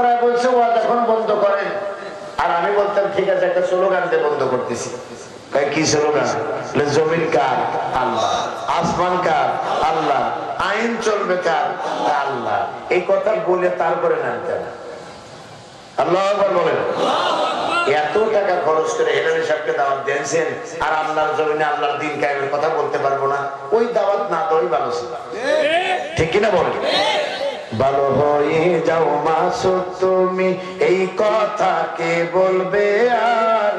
ওরা বলছে, ওয়াজ এত টাকা খরচ করে হেলানি সাহেবকে দাওয়াত দিয়েছেন, আর আল্লাহর জমিনে আল্লাহর দিন কায়েমের কথা বলতে পারব না। ওই দাওয়াত না দেওয়াই ভালো ছিল। ঠিক কিনা বলেন? ভালো হয়ে যাও মাসুদ তুমি এই কথা কে বলবে আর।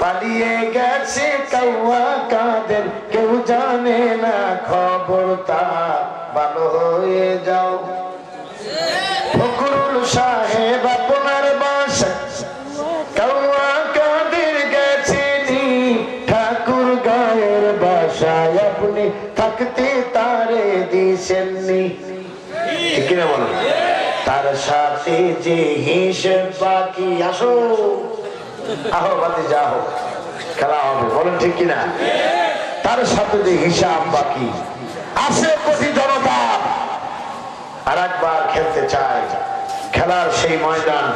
পালিয়ে গেছে কাউয়া কাদের, কেউ জানে না খবর তার ভালো হয়ে যাও। ফখরুল সাহেব আপনার বাসা কাউয়া কাদের গেছেনি ঠাকুর গায়ের বাসায় আপনি থাকতে তারে দিছেননি তার সাথে যে হিসেব বাকি আসো। আহো বাতি যাও খেলা হবে, বলেন ঠিক কিনা? তার সাথে যে হিসাব বাকি আছে কোটি জনতা। আর একবার খেলতে চায় খেলার সেই ময়দান,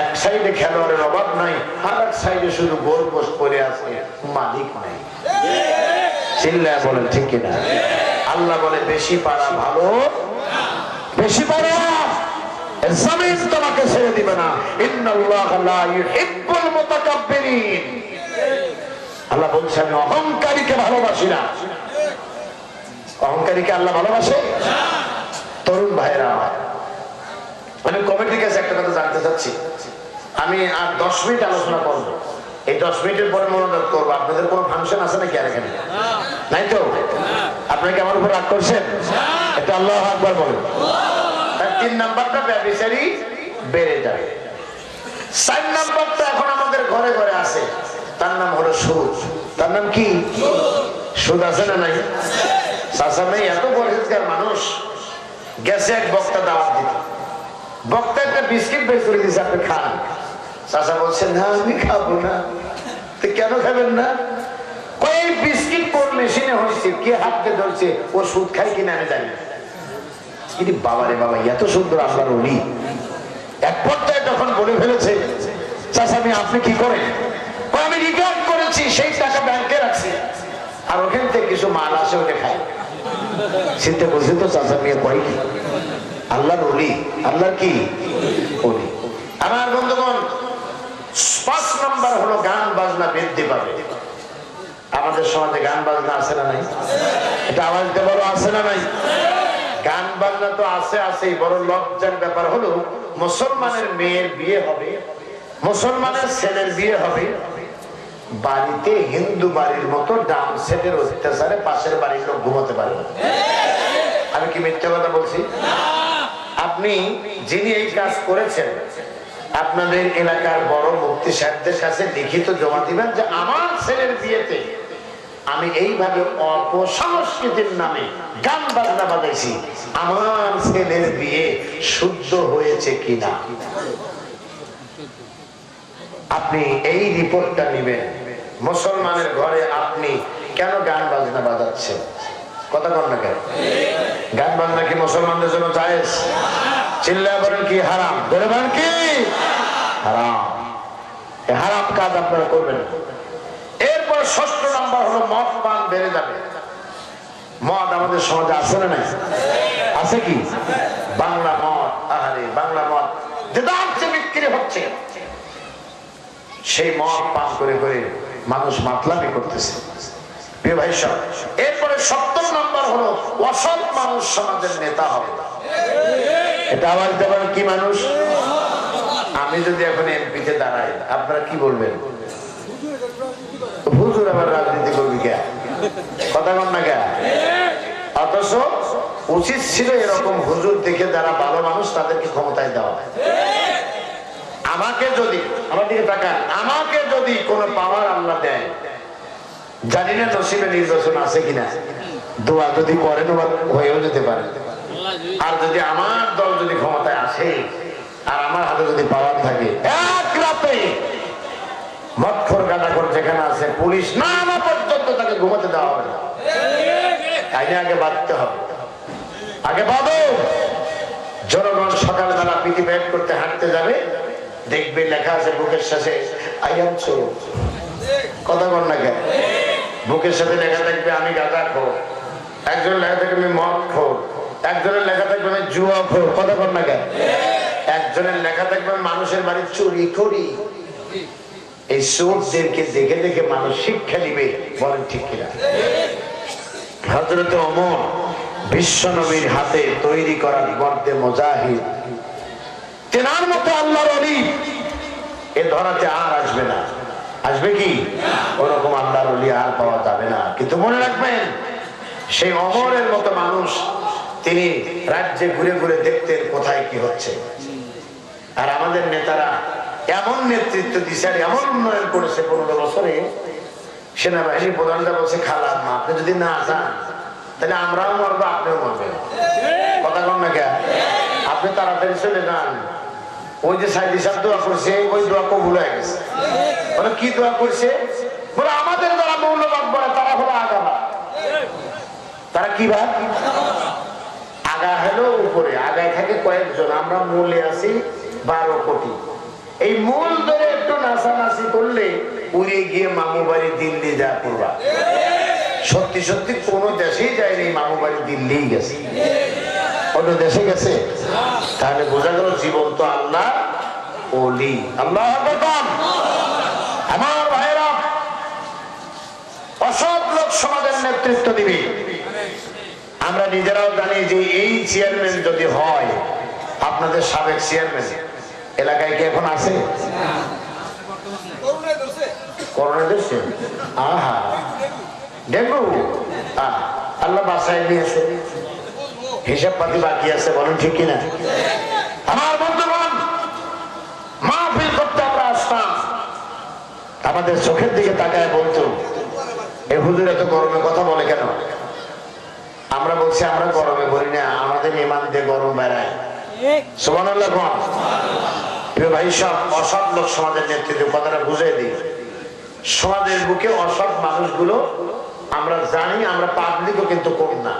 এক সাইডে খেলোয়াড়ের অভাব নাই আর এক সাইডে শুধু গোল পোস্ট পরে আছে, মালিক নাই। চিল্লায় বলেন ঠিক কিনা? আল্লাহ বলে, বেশি পারা ভালো বেশি পারা তোমাকে ছেড়ে দিবে না। আল্লাহ বলছে আমি অহংকারীকে ভালোবাসি না। অহংকারীকে আল্লাহ ভালোবাসে? তরুণ ভাইরা আমি কমিটির কাছে একটা কথা জানতে চাচ্ছি। আমি আর দশ মিনিট আলোচনা করব। এই দশ মিনিটের পরে মনোযোগ করব। আপনাদের কোনো ফাংশন আছে নাকি আর এখানে? নাই তো? আপনাকে আমার উপর রাগ করছেন? এটা আল্লাহ আকবার তার তিন নাম্বারটা ব্যবসায়ী বেড়ে যাবে চার নাম্বারটা এখন আমাদের ঘরে ঘরে আছে। তার নাম হলো সুদ। তার নাম কি? সুদ আছে না নাই? এত পরিষ্কার মানুষ। গেছে এক বক্তা দাওয়াত দিতে। বক্তা একটা বিস্কিট বের করে দিয়েছে, আপনি খান। চাষা বলছেন না, আমি খাব না। কেন খাবেন না? কয়েক কোন মেশিনে হয়েছে কে হাতকে ধরছে, ও সুদ খাই কিনা আমি জানি কিন্তু বাবা রে বাবা, এত সুন্দর আপনার উনি এক পর্যায়ে যখন বলে ফেলেছে চাষা আমি আপনি কি করেন? আমি রিটার্ন করেছি, সেই টাকা ব্যাংকে রাখছি। আর ওখান থেকে কিছু মাল আসে, ওটা খাই চিন্তা করছি তো, চাচা, মেয়ে কয় কি? আল্লাহর অলি আল্লাহর কি? অলি আমার বন্ধুগণ, পাঁচ নাম্বার হলো গান বাজনা বৃদ্ধি পাবে। আমাদের সমাজে গান বাজনা আছে না নাই? এটা আওয়াজ বড় আছে না নাই? গান বাজনা তো আছে, আছেই, বড় লজ্জার ব্যাপার হলো, মুসলমানের মেয়ের বিয়ে হবে, মুসলমানের ছেলের বিয়ে হবে। বাড়িতে হিন্দু বাড়ির মতো ডাম সেটের অত্যাচারে পাশের বাড়ির লোক ঘুমাতে পারে আমি কি মিথ্যা কথা বলছি? আপনি যিনি এই কাজ করেছেন, আপনাদের এলাকার বড় মুক্তি সাহেবদের কাছে লিখিত জমা দিবেন যে আমার ছেলের বিয়েতে আমি এইভাবে অপসংস্কৃতির নামে গান বাজনা বাজাইছি। আমার ছেলের বিয়ে শুদ্ধ হয়েছে কিনা? আপনি এই রিপোর্টটা নেবেন। মুসলমানের ঘরে আপনি কেন গান বাজনা বাজাচ্ছেন? কথা কন না কেন? গান বাজনা কি মুসলমানদের জন্য জায়েজ? চিল্লা বলেন কি হারাম? ধরে বলেন কি? হারাম। হারাম কাজ আপনারা করবেন না। ষষ্ঠ নাম্বার হলো মদ পান বেড়ে যাবে। মদ আমাদের সমাজে আছে না নাই? আছে কি? বাংলা মদ, আহারে, বাংলা মদ। বিক্রি হচ্ছে। সেই মদ পান করে করে মানুষ মাতলামি করতেছে। এরপরে সপ্তম নাম্বার হলো অসৎ মানুষ সমাজের নেতা হবে। এটা আবার কি মানুষ? আমি যদি এখন এমপিতে দাঁড়াই, আপনারা কি বলবেন? হুজুর আবার রাজনীতি করবি কে? কথা কন না কে? অথচ উচিত ছিল এরকম হুজুর দেখে যারা ভালো মানুষ তাদেরকে ক্ষমতায় দেওয়া আমাকে যদি, আমার দিকে তাকান, আমাকে যদি কোনো পাওয়ার আল্লাহ দেয়, জানি না নসিবে নির্বাচন আছে কিনা। দোয়া যদি করেন হয়েও যেতে পারে। আর যদি আমার দল যদি ক্ষমতায় আসে, আর আমার হাতে যদি পাওয়ার থাকে, এক রাতে মৎখর গাঁদাখর যেখানে আছে, পুলিশ না পর্যন্ত তাকে ঘুমাতে দেওয়া হবে না। আগে বাঁধতে হবে। আগে বাঁধো। জনগণ সকালবেলা পিটি ব্যাট করতে হাঁটতে যাবে, দেখবে লেখা আছে বুকের সাথে আইয়াম চোর কথা বল না কেন? বুকের সাথে লেখা থাকবে, আমি গাঁজা খোর একজনের লেখা থাকবে, আমি মদ খোর একজনের লেখা থাকবে, আমি জুয়া খোর কথা বল না কেন? একজনের লেখা থাকবে মানুষের বাড়ি চুরি করি এই চোরদেরকে দেখে দেখে মানুষ শিক্ষা নিবে, বলেন ঠিক কিনা? হজরত অমর বিশ্ব নবীর হাতে তৈরি করা বর্দে মোজাহিদ। তেনার মতো আল্লাহর অলি এ ধরাতে আর আসবে না। আসবে কি? ওরকম আল্লাহর অলি আর পাওয়া যাবে না। কিন্তু মনে রাখবেন, সেই অমরের মতো মানুষ তিনি রাজ্যে ঘুরে ঘুরে দেখতেন কোথায় কি হচ্ছে। আর আমাদের নেতারা এমন নেতৃত্ব দিচ্ছে আর এমন উন্নয়ন করেছে পনেরো বছরে, সেনাবাহিনী প্রধানটা বলছে খালাম মা, আপনি যদি না যান, তাহলে আমরাও মরবো, আপনিও মরবেন। কথা কন না কে আপনি তাড়াতাড়ি চলে যান। ওই যে সাইদি সাহেব দোয়া করছে, ওই দোয়া কবুল হয়ে গেছে। বলে, কি দোয়া করছে? বলে, আমাদের যারা মৌলবাদ বলে, তারা হলো আগামা তারা কি ভাব আগা হলো উপরে, আগায় থাকে কয়েকজন, আমরা মূলে আছি বারো কোটি। এই মূল ধরে একটু নাচানাচি করলে উড়ে গিয়ে মামু বাড়ি দিল্লি যা করবা সত্যি সত্যি কোন দেশেই যায়নি মামু বাড়ি দিল্লি গেছে। অন্য দেশে গেছে? তাহলে বোঝা গেল জীবন তো আল্লাহ ওলি। আল্লাহ। আমার ভাইরা অসৎ লোক সমাজের নেতৃত্ব দিবে। আমরা নিজেরাও জানি যে এই চেয়ারম্যান যদি হয়, আপনাদের সাবেক চেয়ারম্যান এলাকায় কি এখন আছে? করোনা আহা। ডেঙ্গু? আহ, আল্লাহ বাসায় নিয়েছে। হিসাব পাতি বাকি আছে বলেন ঠিক কিনা? আমার বন্ধুগণ মাহফিল করতে আমরা আসতাম। আমাদের চোখের দিকে তাকায় বলতো এ হুজুর এত গরমে কথা বলে কেন? আমরা বলছি আমরা গরমে বলি না আমাদের ইমান দিয়ে গরম বেড়ায়। আমরা জানি, আমরা পাবলিকও কিন্তু কম না।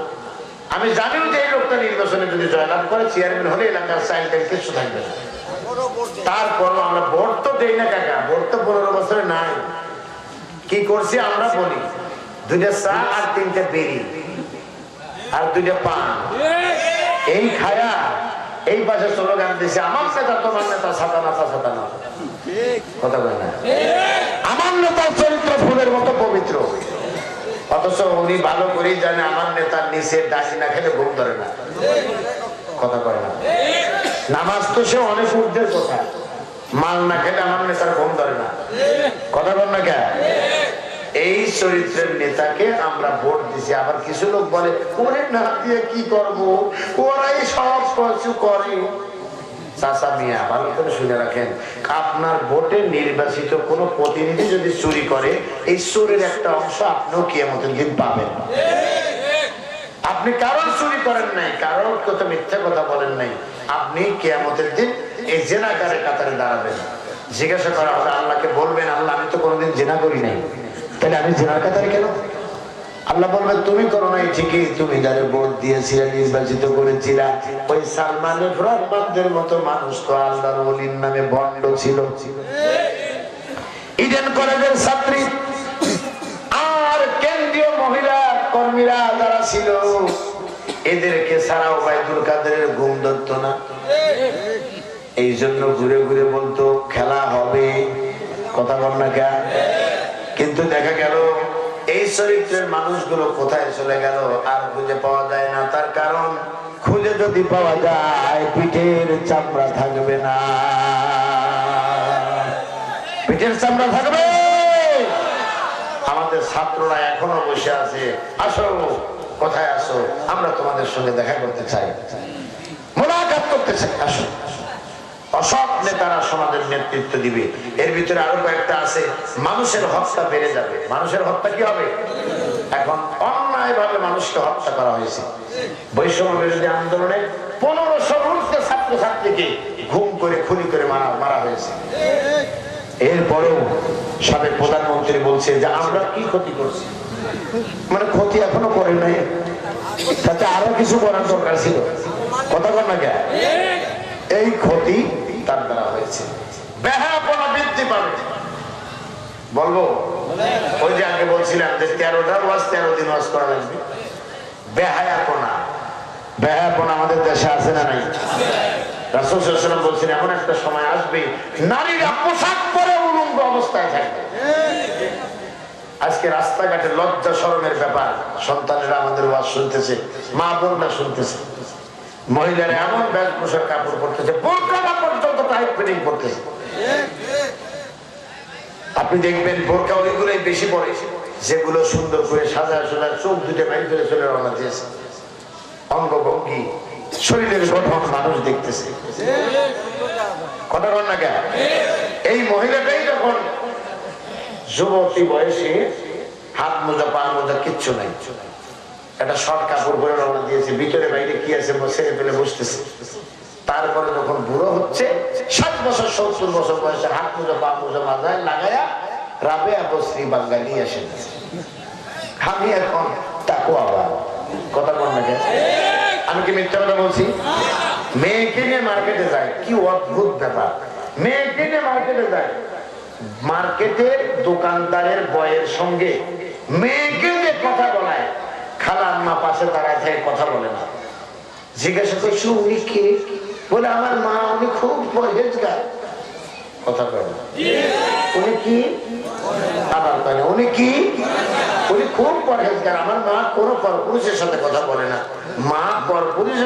আমি জানিও যে এই লোকটা নির্বাচনে যদি জয়লাভ করে চেয়ারম্যান হলে এলাকার চাইল টাইল কিছু থাকবে তারপরও আমরা ভোট তো দেই না কাকা, ভোট তো পনেরো বছরে নাই। কি করছি আমরা বলি, দুইটা চা আর তিনটা বেরি আর দুইটা পান। এই খায়া এই পাশে স্লোগান দিছে, আমার নেতা, তোমার নেতা, সাদা নাতা, সাদা না কথা বলে না। আমার নেতার চরিত্র ফুলের মতো পবিত্র। অথচ উনি ভালো করেই জানে আমার নেতার নিচে ডাসি না খেলে ঘুম ধরে না। কথা কয় না। নামাজ তো সে অনেক ঊর্ধ্বের কথা। মাল না খেলে আমার নেতার ঘুম ধরে না। কথা বল না কে? এই চরিত্রের নেতাকে আমরা ভোট দিছি। আবার কিছু লোক বলে, ওরে না দিয়ে কি করব? ওরাই সব কিছু করে। আপনার ভোটে নির্বাচিত প্রতিনিধি যদি চুরি করে, এই চোরের একটা অংশ আপনিও কিয়ামতের দিন পাবেন। আপনি কারোর চুরি করেন নাই, কারোর কত মিথ্যা কথা বলেন নাই। আপনি কেয়ামতের দিন এই জেনাকারের কাতারে দাঁড়াবেন। জিজ্ঞাসা করা হবে আল্লাহকে বলবেন, আল্লাহ, আমি তো কোনোদিন জেনা করি নাই। তাহলে আমি জেনার কাতারে কেন আল্লাহ বলবেন, তুমি করো নাই ঠিকই, তুমি যারে ভোট দিয়েছিলে, নির্বাচিত করেছিলা, ওই সালমানের রহমানদের মতো মানুষ তো আল্লাহর অলির নামে বন্ড ছিল। ইডেন কলেজের ছাত্রী, আর কেন্দ্রীয় মহিলা কর্মীরা যারা ছিল, এদেরকে সারা ওবায়দুল কাদের ঘুম ধরত না। এই জন্য ঘুরে ঘুরে বলতো, খেলা হবে, কথা বল না কেন? কিন্তু দেখা গেল, এই চরিত্রের মানুষগুলো কোথায় চলে গেল আর খুঁজে পাওয়া যায় না। তার কারণ, খুঁজে যদি পাওয়া যায়, পিঠের চামড়া থাকবে না। পিঠের চামড়া থাকবে? আমাদের ছাত্ররা এখনও বসে আছে। আসো, কোথায় আসো আমরা তোমাদের সঙ্গে দেখা করতে চাই। মোলাকাত করতে চাই। আসো। অসৎ নেতারা সমাজের নেতৃত্ব দিবে। এর ভিতরে আরও কয়েকটা আছে। মানুষের হত্যা বেড়ে যাবে। মানুষের হত্যা কি হবে? এখন অন্যায় ভাবে মানুষকে হত্যা করা হয়েছে। বৈষম্য বিরোধী আন্দোলনে পনেরোশো ঘুম করে করে মারা মারা হয়েছে। এরপরেও সাবেক প্রধানমন্ত্রী বলছে যে আমরা কি ক্ষতি করছি? মানে ক্ষতি এখনও করে নাই। তাতে আরও কিছু করার দরকার ছিল। কথা বল না কেন? এই ক্ষতি তার দ্বারা হয়েছে। বলব? ওই যে আগে বলছিলাম যে ওয়াজ, তেরো দিন ওয়াজ করা লাগবে। বেহায়াপনা। বেহায়াপনা আমাদের দেশে আছে না নাই? বলছেন, এমন একটা সময় আসবে, নারীরা পোশাক পরে উলঙ্গ অবস্থায় থাকবে। আজকে রাস্তাঘাটে লজ্জা শরমের ব্যাপার। সন্তানেরা আমাদের ওয়াজ শুনতেছে, মা বোনরা শুনতেছে। মহিলারা এমন পোশাক কাপড় পরতেছে বোরকাটা পর্যন্ত টাইট ফিটিং করতেছে। আপনি দেখবেন বোরকা ওইগুলোই বেশি পড়ে যেগুলো সুন্দর করে সাজা সাজা চোখ দুটো বাইর করে চলে রওনা দিয়েছে। অঙ্গভঙ্গি, শরীরের গঠন মানুষ দেখতেছে। কথা বল না কেন? এই মহিলাটাই যখন যুবতী বয়সে হাত মোজা, পা মোজা কিচ্ছু নাই। একটা শর্ট কাপড় পরে রওনা দিয়েছে, ভিতরে বাইরে কি আছে ছেড়ে ফেলে বসতেছে তারপরে যখন বুড়ো হচ্ছে, ষাট বছর, সত্তর বছর বয়সে হাত মোজা, পা মোজা মাথায় লাগায়া রাবে বশ্রী বাঙালি আসে আমি এখন তাকু আবার কথা বল না আমি কি মিথ্যা কথা বলছি? মেয়েকে নিয়ে মার্কেটে যায়, কি অদ্ভুত ব্যাপার। মেয়েকে নিয়ে মার্কেটে যায়। মার্কেটের দোকানদারের বয়ের সঙ্গে মেয়েকে যে কথা বলায়। খালার মা পাশে দাঁড়ায় কথা বলে না। জিজ্ঞাসা করছি, উনি কে? বলে, আমার মা, উনি খুব পরহেজগার। কথা কয়। উনি কি। উনি কি? উনি খুব আমার মা কোনো সাথে কথা বলে না। মা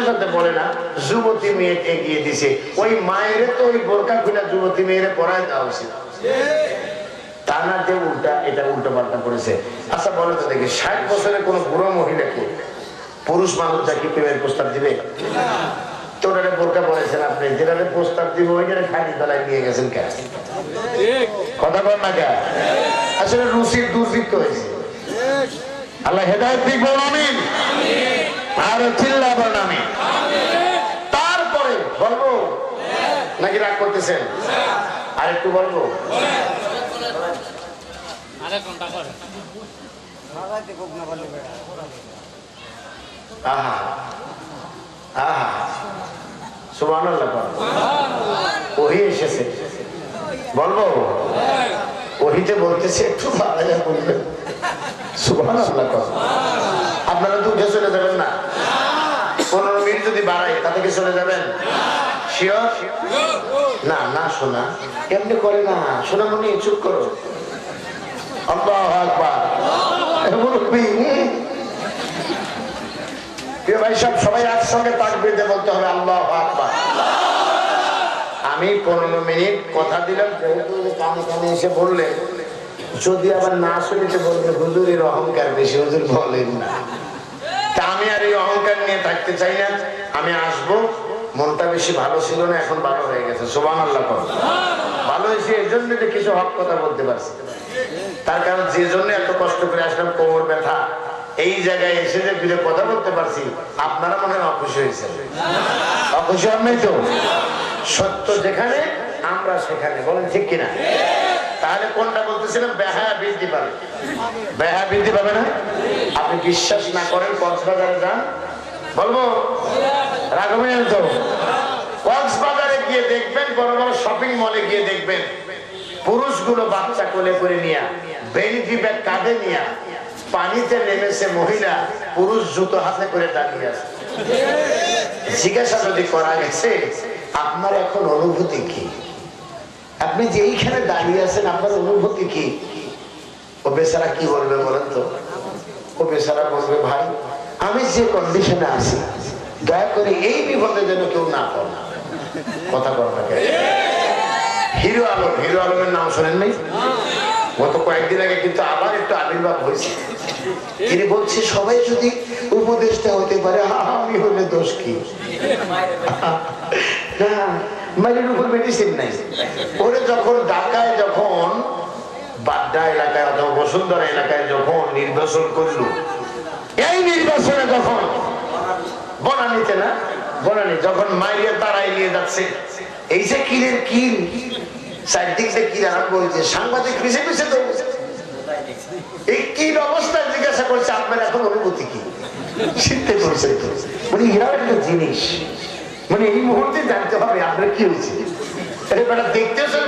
সাথে বলে না, যুবতী মেয়েকে এগিয়ে দিছে। ওই মায়ের তো ওই বোরকা খুলে যুবতী মেয়েরে পড়ায় দেওয়া উচিত তা না যে উল্টা, এটা উল্টো পাল্টা করেছে। আচ্ছা বলো তো দেখি, ষাট বছরের কোন বুড়ো মহিলাকে পুরুষ মানুষ যা প্রেমের প্রস্তাব দিবে? তো ওটারে বোরকা আপনি, যেটারে প্রস্তাব দিবে কথা বল না আসলে রুচির হয়েছে। আল্লাহ হেদায়ত দিক, বল আর চিল্লা বল তারপরে বলব? নাকি রাগ করতেছেন? আর একটু বলব আহা আহা সুবহানাল্লাহ বল। ওহি এসেছে। বলব? ওহিতে বলতেছে একটু বাড়াইয়া বলবেন সুবহানাল্লাহ কর। আপনারা তো উঠে চলে যাবেন না? পনেরো মিনিট যদি বাড়াই তাতে কি চলে যাবেন? শিওর? না না। শোনা। এমনি করে না? শোনা মনে চুপ করো। আল্লাহ আকবার। ভাই সব সবাই একসঙ্গে বলতে হবে, আল্লাহ আকবার। আমি পনেরো মিনিট কথা দিলাম, যেহেতু কানে কানে এসে যদি আবার না শুনিতে বলবে হুজুরের অহংকার বেশি, হুজুর বলেন না। তা আমি আর এই অহংকার নিয়ে থাকতে চাই না, আমি আসব। মনটা বেশি ভালো ছিল না, এখন ভালো হয়ে গেছে। সোবান আল্লাহ ভালো হয়েছে এই জন্য কিছু হক কথা বলতে পারছি। তার কারণ যে জন্য এত কষ্ট করে আসলাম কোমর ব্যথা, এই জায়গায় এসে যে ফিরে কথা বলতে পারছি, আপনারা মনে হয় অখুশি হয়েছে অখুশি হন নাই তো? সত্য যেখানে, আমরা সেখানে। বলেন ঠিক কিনা? তাহলে কোনটা বলতেছিলাম? বেহায়া বৃদ্ধি পাবে। বেহায়া বৃদ্ধি পাবে না? আপনি বিশ্বাস না করেন, কক্সবাজারে যান। বলব? রাঘবেন তো? কক্সবাজারে গিয়ে দেখবেন, বড় বড় শপিং মলে গিয়ে দেখবেন। পুরুষগুলো বাচ্চা কোলে করে নিয়ে পানিতে নেমেছে মহিলা, পুরুষ জুতো হাতে করে দাঁড়িয়ে আছে। জিজ্ঞাসা যদি করা গেছে, আপনার এখন অনুভূতি কি? আপনি যে এইখানে দাঁড়িয়ে আছেন, আপনার অনুভূতি কি? ও বেচারা কি বলবে বলেন তো? ও বেচারা বলবে, ভাই, আমি যে কন্ডিশনে আছি, দয়া করে এই বিপদে যেন কেউ না পড়ে। কথা বল না কেন? হিরো আলম, হিরো আলমের নাম শোনেন নাই গত কয়েকদিন আগে কিন্তু আবার একটু আবির্ভাব হয়েছে। তিনি বলছে, সবাই যদি উপদেশটা হতে পারে, আমি হলে দোষ কি? না উপর মেডিসিন নাই। ওরে যখন ঢাকায় যখন, বাড্ডা এলাকায় অথবা বসুন্ধরা এলাকায় যখন নির্বাচন করল, এই নির্বাচনে যখন বনানিতে না, বনানি, যখন মাইরিয়া তারাই নিয়ে যাচ্ছে, এই যে কিলের কিল হয়েছে সাংবাদিক এই কিল অবস্থায় জিজ্ঞাসা করছে? আপনার কি? শিখতে মানে একটা জিনিস। মানে এই মুহূর্তে জানতে কি হয়েছে? দেখতেছেন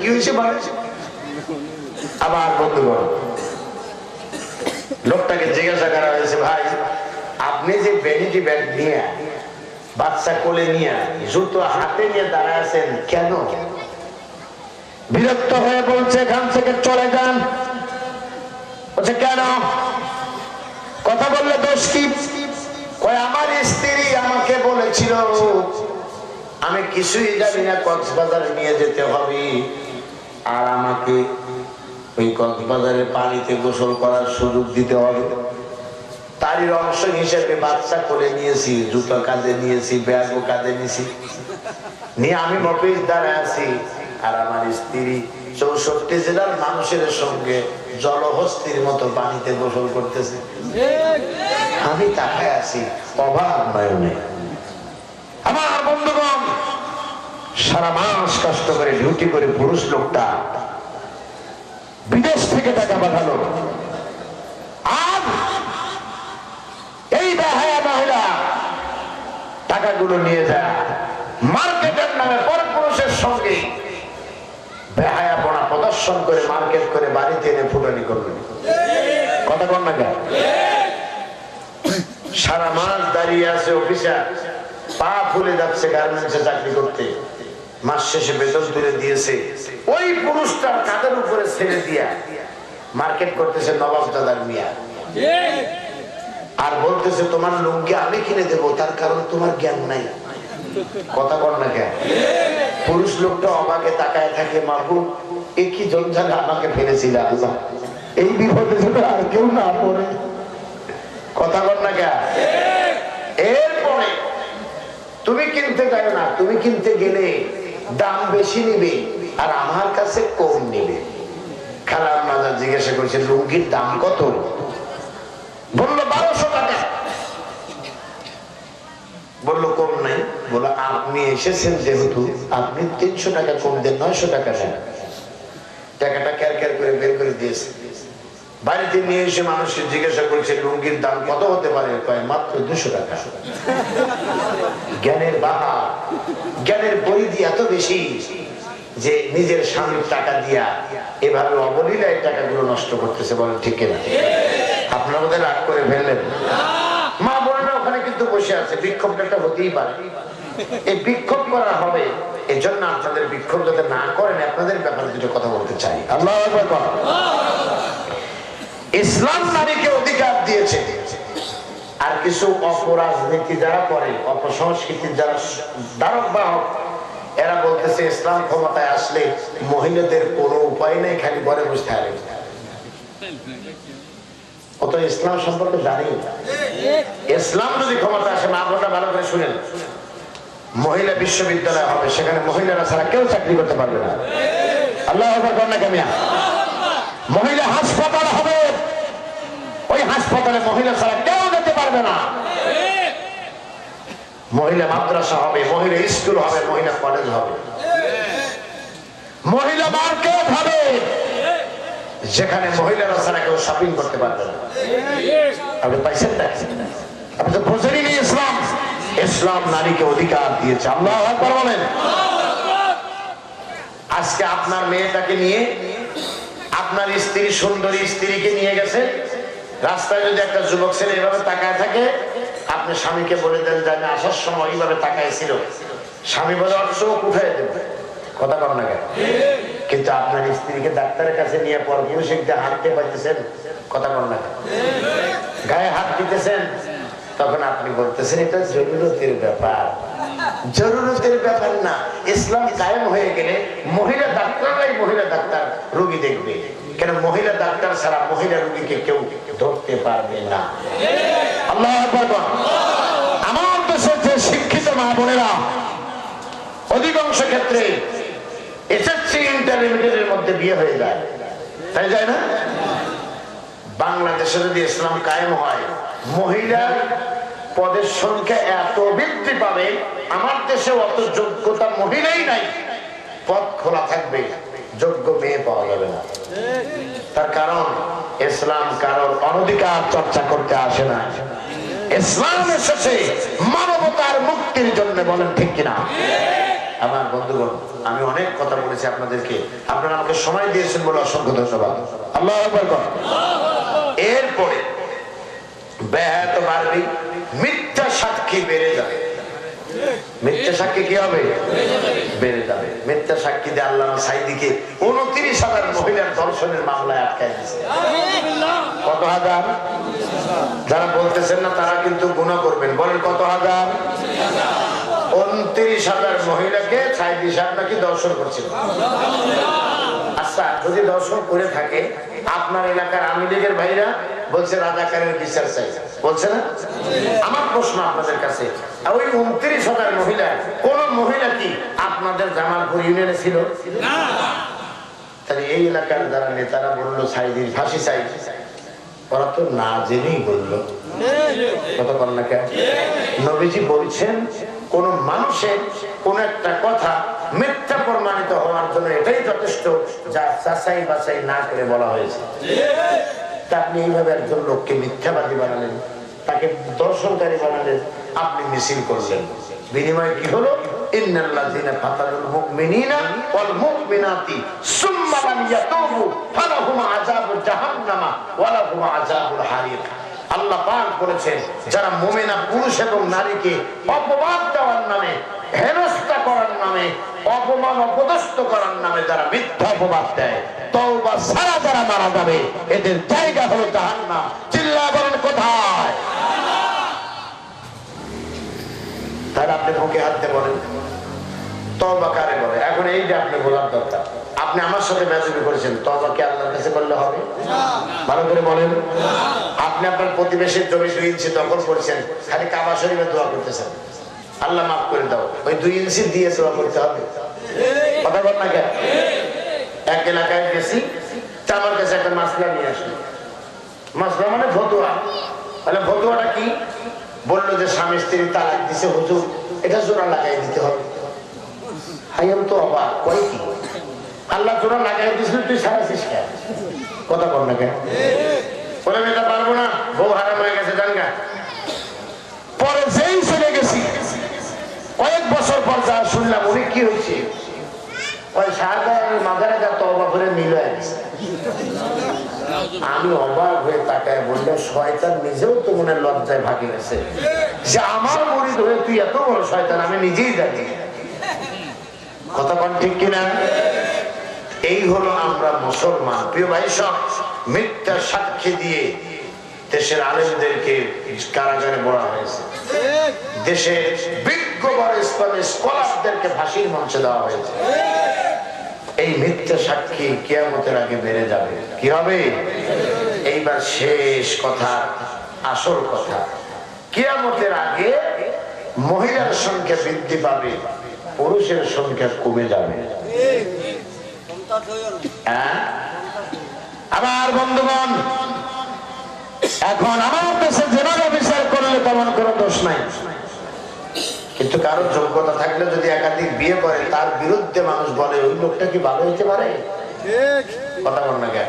কি হয়েছে আবার লোকটাকে জিজ্ঞাসা করা হয়েছে, ভাই, আপনি যে ভ্যানিটি ব্যাগ নিয়ে, বাচ্চা কোলে নিয়ে, জুতো হাতে নিয়ে দাঁড়ায় আছেন, কেন? বিরক্ত হয়ে বলছে, এখান থেকে চলে যান। বলছে, কেন? কথা বললে দোষ কি? আমার স্ত্রী আমাকে বলেছিল, আমি কিছুই জানি না, কক্সবাজারে নিয়ে যেতে হবে। আর আমাকে ওই কক্সবাজারের পানিতে গোসল করার সুযোগ দিতে হবে। তারই অংশ হিসেবে বাচ্চা করে নিয়েছি, জুতো কাঁধে নিয়েছি, ব্যাগও কাঁধে নিয়েছি। নিয়ে আমি মফিস দ্বারা আছি। আর আমার স্ত্রী, চৌষট্টি জেলার মানুষের সঙ্গে জলহস্তির মতো পানিতে গোসল করতেছে। আমি তাকায় আছি অভাব নয়নে। আমার বন্ধুগণ, সারা মাস কষ্ট করে ডিউটি করে পুরুষ লোকটা বিদেশ থেকে টাকা পাঠালো। আর এই বেহায়া মহিলা টাকাগুলো নিয়ে যায়। মার্কেটের নামে পর পুরুষের সঙ্গে বেহায়া প্রদর্শন করে, মার্কেট করে, বাড়িতে এনে ফুটানি করবে কথা কর না কেন? সারা মাস দাঁড়িয়ে আছে অফিসার পা ফুলে যাচ্ছে গার্মেন্টসে চাকরি করতে। মাস শেষে বেতন তুলে দিয়েছে। ওই পুরুষটার কাঁধের উপরে ছেড়ে দিয়া মার্কেট করতেছে নবাব দাদার মিয়া। আর বলতেছে, তোমার লুঙ্গি আমি কিনে দেবো, তার কারণ তোমার জ্ঞান নাই। কথা কর না কেন? পুরুষ লোকটা আমাকে তাকায় থাকে মাহবু এ কি জঞ্জালে আমাকে ফেলেছিল আল্লাহ? এই বিপদে যেন আর কেউ না পড়ে। কথা কর না কেন? এরপরে তুমি কিনতে যাবে না, তুমি কিনতে গেলে দাম বেশি নিবে আর আমার কাছে কম নিবে। খারাপ মাজার জিজ্ঞাসা করছে, লুঙ্গির দাম কত? বলল, বারোশো টাকা। বলল, কম নাই। বলল আপনি এসেছেন যেহেতু, আপনি তিনশো টাকা কম দেন, নয়শো টাকা নেন। টাকাটা ক্যার ক্যার করে বের করে দিয়েছে। বাড়িতে নিয়ে এসে মানুষকে জিজ্ঞাসা করছে, লুঙ্গির দাম কত হতে পারে? মাত্র দুশো টাকা। জ্ঞানের বাহা জ্ঞানের পরিধি এত বেশি যে নিজের স্বামীর টাকা দিয়া এভাবে অবলীলায় টাকাগুলো নষ্ট করতেছে বলেন ঠিক কিনা? আপনার মধ্যে রাগ করে ফেললেন। কিন্তু বসে আছে বিক্ষোভটা একটা হতেই পারে। এই বিক্ষোভ করা হবে এই জন্য আপনাদের বিক্ষোভ যাতে না করেন আপনাদের ব্যাপারে দুটো কথা বলতে চাই। আল্লাহ ইসলাম নারীকে অধিকার দিয়েছে। আর কিছু অপরাজনীতি যারা করে, অপসংস্কৃতির যারা দ্বারক বাহক, এরা বলতেছে, ইসলাম ক্ষমতায় আসলে মহিলাদের কোনো উপায় নেই, খালি ঘরে বসে থাকে অত ইসলাম সম্পর্কে জানি না। ইসলাম যদি ক্ষমতা আসে, মা বোনটা ভালো করে শুনেন। মহিলা বিশ্ববিদ্যালয় হবে, সেখানে মহিলারা ছাড়া কেউ চাকরি করতে পারবে না। আল্লাহ কন্যা কামিয়া মহিলা হাসপাতাল হবে। ওই হাসপাতালে মহিলা ছাড়া কেউ যেতে পারবে না। মহিলা মাদ্রাসা হবে, মহিলা স্কুল হবে, মহিলা কলেজ হবে। মহিলা মার্কেট হবে। যেখানে মহিলারা ছাড়া কেউ শপিং করতে পারবে আপনি পাইছেন আপনি তো বোঝেনি ইসলাম। ইসলাম নারীকে অধিকার দিয়েছে। আল্লাহ আজকে আপনার মেয়েটাকে নিয়ে আপনার স্ত্রী, সুন্দরী স্ত্রীকে নিয়ে গেছে। রাস্তায় যদি একটা যুবক ছেলে এভাবে তাকায় থাকে, আপনি স্বামীকে বলে দেন যে, আমি আসার সময় এইভাবে তাকায় ছিল। স্বামী বলে চোখ উঠাই দেবে। কথা কম না কেন? কিন্তু আপনার স্ত্রীকে ডাক্তারের কাছে নিয়ে পর পুরুষিকতে হাঁটতে পারতেছেন কথা কম না। গায়ে হাত দিতেছেন, তখন আপনি বলতেছেন, এটা জরুরতের ব্যাপার। জরুরতের ব্যাপার না, ইসলাম কায়েম হয়ে গেলে মহিলা ডাক্তাররাই মহিলা ডাক্তার রুগী দেখবে। কেন মহিলা ডাক্তার ছাড়া মহিলা রুগীকে কেউ ধরতে পারবে না। আল্লাহ আমার দেশের যে শিক্ষিত মা বোনেরা, অধিকাংশ ক্ষেত্রে ইন্টারমিডিয়েটের মধ্যে বিয়ে হয়ে যায়। তাই যায় না? বাংলাদেশে যদি ইসলাম কায়েম হয়, মহিলা পদের সংখ্যা এত বৃদ্ধি পাবে, আমার দেশে অত যোগ্যতা মহিলাই নাই। পদ খোলা থাকবে, যোগ্য মেয়ে পাওয়া যাবে না। তার কারণ, ইসলাম কারোর অনধিকার চর্চা করতে আসে না। ইসলাম এসেছে মানবতার মুক্তির জন্য বলেন ঠিক কিনা? আমার বন্ধুগণ, আমি অনেক কথা বলেছি আপনাদেরকে। আপনারা আমাকে সময় দিয়েছেন বলে অসংখ্য ধন্যবাদ। আল্লাহ এরপরে ব্যাহত বাড়বি মিথ্যা সাক্ষী বেড়ে যাবে। মিথ্যা সাক্ষী কি হবে? বেড়ে যাবে। মিথ্যা সাক্ষী দিয়ে আল্লাহ সাইদিকে উনত্রিশ হাজার মহিলার দর্শনের মামলায় আটকায় কত হাজার? যারা বলতেছেন না, তারা কিন্তু গুণা করবেন। বলেন কত হাজার? উনত্রিশ হাজার মহিলাকে নাকি দর্শন করছিল। আচ্ছা যদি দর্শন করে থাকে, আপনার এলাকার আওয়ামী লীগের ভাইরা বলছে রাজাকারের বিচার চাই। বলছে না? আমার প্রশ্ন আপনাদের কাছে, ওই উনত্রিশ হাজার মহিলা, কোন মহিলা কি আপনাদের জামালপুর ইউনিয়নে ছিল? তাহলে এই এলাকার যারা নেতারা বলল সাইদির ফাঁসি চাই। ওরা তো না জেনেই বলল। কথা বল না কেন? নবীজি বলছেন কোন মানুষের কোন একটা কথা মিথ্যা প্রমাণিত হওয়ার জন্য এটাই যথেষ্ট যা চাচাই বাছাই না করে বলা হয়েছে। আপনি এইভাবে একজন লোককে মিথ্যাবাদী বানালেন, তাকে দর্শনকারী বানালেন, আপনি মিছিল করলেন। বিনিময় কি হলো? যারা মোমেনা পুরুষ এবং নারীকে অপবাদ নামে, হেনস্থা করার নামে, অপমান অপদস্থ করার নামে যারা মিথ্যা অপবাদ দেয়, তওবা সারা যারা মারা যাবে, এদের জায়গা হলো জাহান্নাম। চিল্লা বলেন কোথায়? আপনি হাত বলেন। তবা কারে বলে? এখন এই যে আপনি বলার দরকার। আপনি আমার সাথে মেসেজ করেছেন তবা কি আল্লাহর কাছে করলে হবে? ভালো করে বলেন। আপনি আপনার প্রতিবেশীর জমি ইঞ্চি দখল করেছেন, খালি কাবা শরীফে দোয়া করতেছেন। আল্লাহ মাফ করে দাও। ওই দুই ইঞ্চি দিয়ে সেবা করতে হবে। কথা বল না কেন? এক এলাকায় গেছি, তা আমার কাছে একটা মাসলা নিয়ে আসলো। মাসলা মানে ফতুয়া। তাহলে ফতুয়াটা কি? বলল যে স্বামী স্ত্রী তালাক দিছে, হুজুর, এটা জোড়া লাগাই দিতে হবে। হাইয়াম তো অবাক, কয় কি? আল্লাহ জোড়া লাগাই দিছিল, তুই সারাছিস কেন? কথা বল না কেন বলে আমি এটা পারব না বউ হারাম হয়ে গেছে জানগা পরে যেই চলে গেছি কয়েক বছর পর যা শুনলাম উনি কি হয়েছে? ওই তবা করে মিল আমি অবাক হয়ে তাকায় বললে শয়তান নিজেও তো মনে লজ্জায় ভাগে গেছে। যে আমার তুই এত বড় শয়তান, আমি নিজেই জানি। কথা কন ঠিক কিনা? এই হলো আমরা মুসলমান। প্রিয় ভাই, সব মিথ্যা সাক্ষী দিয়ে দেশের আলেমদেরকে কারাগারে বলা হয়েছে। দেশের বিজ্ঞ ইসলামী স্কলারদেরকে ফাঁসির মঞ্চে দেওয়া হয়েছে। এই মিথ্যা সাক্ষী কিয়ামতের আগে বেড়ে যাবে। কি হবে? এইবার শেষ কথা, আসল কথা। কিয়ামতের আগে মহিলার সংখ্যা বৃদ্ধি পাবে, পুরুষের সংখ্যা কমে যাবে। হ্যাঁ? আমার বন্ধুগণ এখন আমার দেশে জেনারেল অফিসার করলে তেমন কোনো দোষ নাই। কিন্তু কারও যোগ্যতা থাকলে যদি একাধিক বিয়ে করে, তার বিরুদ্ধে মানুষ বলে, ওই লোকটা কি ভালো হইতে পারে? কথা বল না কেন?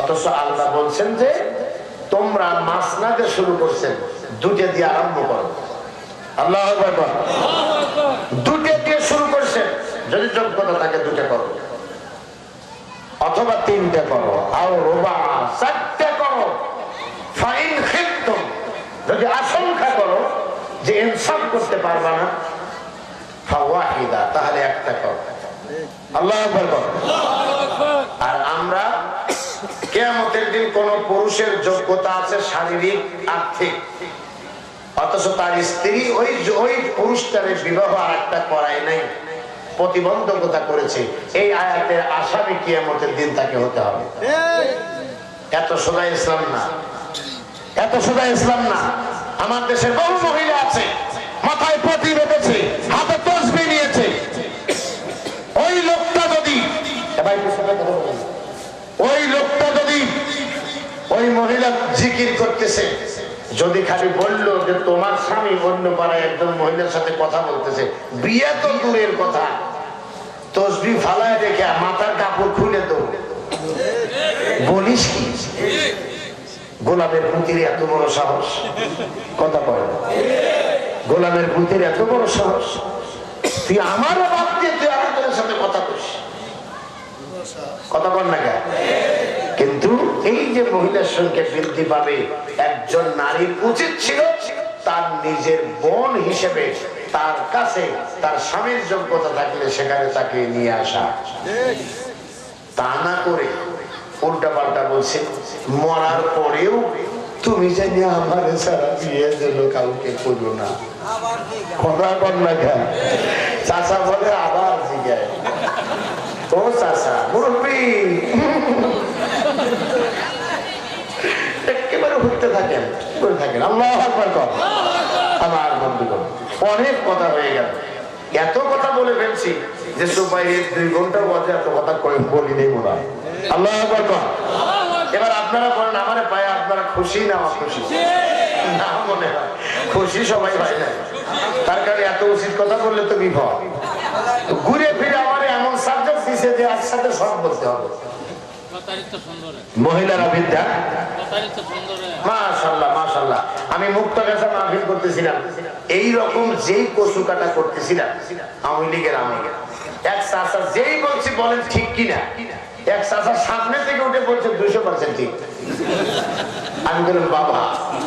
অথচ আল্লাহ বলছেন যে, তোমরা দিয়ে শুরু করছেন দুটে দিয়ে আরম্ভ করো। আল্লাহ দুটে দিয়ে শুরু করছেন যদি যোগ্যতা থাকে দুটে করো। অথবা তিনটে করো আর রোবা, চারটে করো। যদি আশঙ্কা করো যে ইনসাফ করতে পারবা না তাহলে একটা কর। আল্লাহ আর আমরা কেয়ামতের দিন কোন পুরুষের যোগ্যতা আছে শারীরিক, আর্থিক। অথচ তার স্ত্রী ওই ওই পুরুষটারে বিবাহ আর একটা করায় নাই, প্রতিবন্ধকতা করেছে। এই আয়াতের আসামি কিয়ামতের দিন তাকে হতে হবে। এত সোজা ইসলাম না। এত সোজা ইসলাম না। আমার দেশের বহু মহিলা আছে, মাথায় পতি বেঁধেছে, হাতে তসবি নিয়েছে। ওই লোকটা যদি। ওই লোকটা যদি ওই মহিলা জিকির করতেছে, যদি খালি বলল যে তোমার স্বামী অন্য পাড়ায় একজন মহিলার সাথে কথা বলতেছে, বিয়ে তো দূরের কথা। তসবি ফালায় রেখে মাথার কাপড় খুলে দেবো। বলিস কি? গোলামের পুতির এত বড় সাহস? কথা বলে না। গোলামের পুতির এত বড় সাহস? তুই আমারও বাদ দিয়ে তুই আরেকজনের সাথে কথা কইস। কথা বল না কেন? কিন্তু এই যে মহিলার সংখ্যা বৃদ্ধি পাবে, একজন নারীর উচিত ছিল তার নিজের বোন হিসেবে তার কাছে তার স্বামীর যোগ্যতা থাকলে সেখানে তাকে নিয়ে আসা। তা না করে উল্টা পাল্টা বলছে, মরার পরেও তুমি জানি আমার সারা বিয়ে দিল কাউকে করো না। কথা কর না কেন চাষা বলে, আবার ও একেবারে থাকেন থাকেন। আমার বন্ধুগণ, অনেক কথা হয়ে গেল। এত কথা বলে ফেলছি যে সুপাইয়ের দুই ঘণ্টা বাজে, এত কথা কই বলি নেই মনে হয়। এবার আপনারা বলেন, আমার পায়ে আপনারা খুশি না খুশি না মনে হয়। খুশি সবাই না তার কারণে এত উচিত কথা বললে তো ঘুরে ফিরে আমার এমন সাবজেক্ট দিছে যে আজ সাথে সব বলতে হবে। মহিলারা বিদ্যা? আমি মুক্ত করতেছিলাম। এই রকম যেই কচু কাটা করতেছিলাম, আওয়ামী লীগের আমলে। এক যেই বলছি বলেন ঠিক কিনা? এক চাষা সামনে থেকে উঠে বলছে দুশো পার্সেন্ট ঠিক। আমি বললাম বাবা।